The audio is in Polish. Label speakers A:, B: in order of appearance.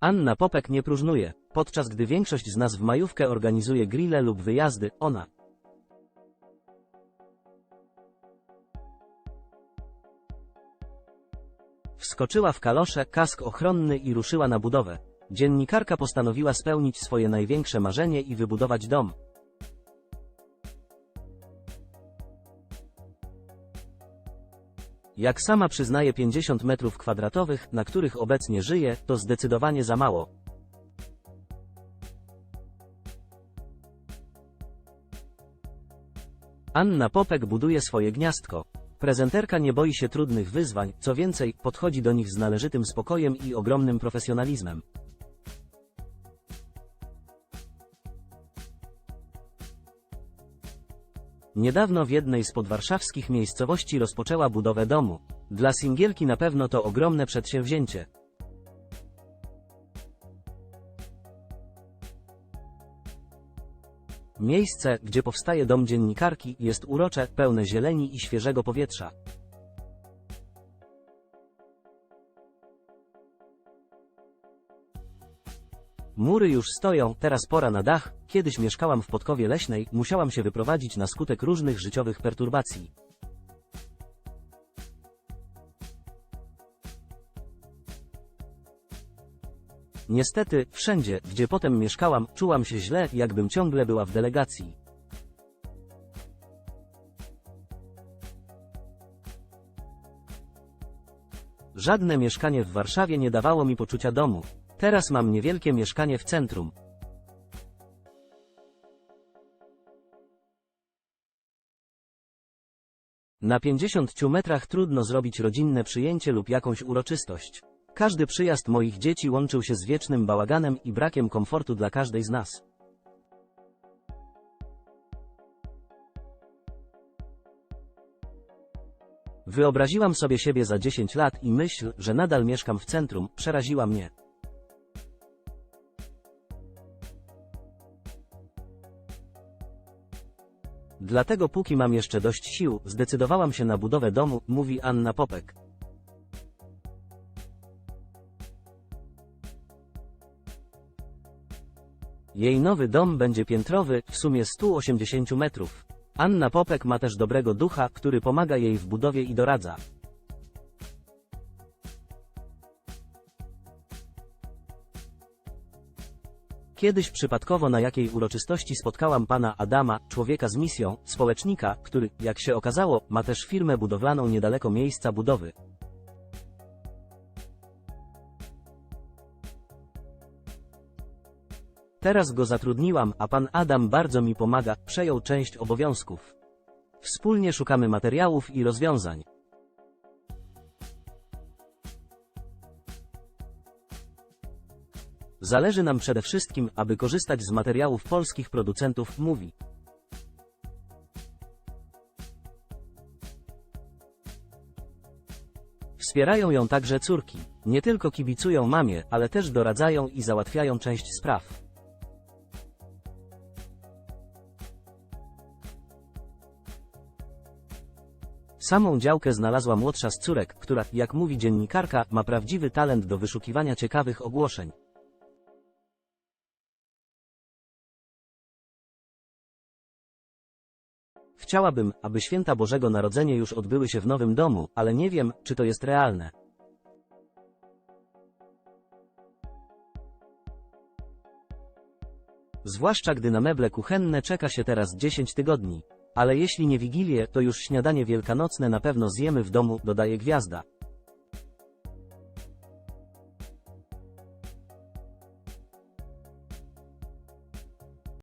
A: Anna Popek nie próżnuje. Podczas gdy większość z nas w majówkę organizuje grille lub wyjazdy, ona Wskoczyła w kalosze, kask ochronny i ruszyła na budowę. Dziennikarka postanowiła spełnić swoje największe marzenie i wybudować dom. Jak sama przyznaje 50 metrów kwadratowych, na których obecnie żyje, to zdecydowanie za mało. Anna Popek buduje swoje gniazdko. Prezenterka nie boi się trudnych wyzwań, co więcej, podchodzi do nich z należytym spokojem i ogromnym profesjonalizmem. Niedawno w jednej z podwarszawskich miejscowości rozpoczęła budowę domu. Dla singielki na pewno to ogromne przedsięwzięcie. Miejsce, gdzie powstaje dom dziennikarki, jest urocze, pełne zieleni i świeżego powietrza. Mury już stoją, teraz pora na dach. Kiedyś mieszkałam w Podkowie Leśnej, musiałam się wyprowadzić na skutek różnych życiowych perturbacji. Niestety, wszędzie, gdzie potem mieszkałam, czułam się źle, jakbym ciągle była w delegacji. Żadne mieszkanie w Warszawie nie dawało mi poczucia domu. Teraz mam niewielkie mieszkanie w centrum. Na 50 metrach trudno zrobić rodzinne przyjęcie lub jakąś uroczystość. Każdy przyjazd moich dzieci łączył się z wiecznym bałaganem i brakiem komfortu dla każdej z nas. Wyobraziłam sobie siebie za 10 lat i myśl, że nadal mieszkam w centrum, przeraziła mnie. Dlatego póki mam jeszcze dość sił, zdecydowałam się na budowę domu, mówi Anna Popek. Jej nowy dom będzie piętrowy, w sumie 180 metrów. Anna Popek ma też dobrego ducha, który pomaga jej w budowie i doradza. Kiedyś przypadkowo na jakiej uroczystości spotkałam pana Adama, człowieka z misją, społecznika, który, jak się okazało, ma też firmę budowlaną niedaleko miejsca budowy. Teraz go zatrudniłam, a pan Adam bardzo mi pomaga, przejął część obowiązków. Wspólnie szukamy materiałów i rozwiązań. Zależy nam przede wszystkim, aby korzystać z materiałów polskich producentów, mówi. Wspierają ją także córki. Nie tylko kibicują mamie, ale też doradzają i załatwiają część spraw. Samą działkę znalazła młodsza z córek, która, jak mówi dziennikarka, ma prawdziwy talent do wyszukiwania ciekawych ogłoszeń. Chciałabym, aby święta Bożego Narodzenia już odbyły się w nowym domu, ale nie wiem, czy to jest realne. Zwłaszcza gdy na meble kuchenne czeka się teraz 10 tygodni. Ale jeśli nie Wigilię, to już śniadanie wielkanocne na pewno zjemy w domu, dodaje gwiazda.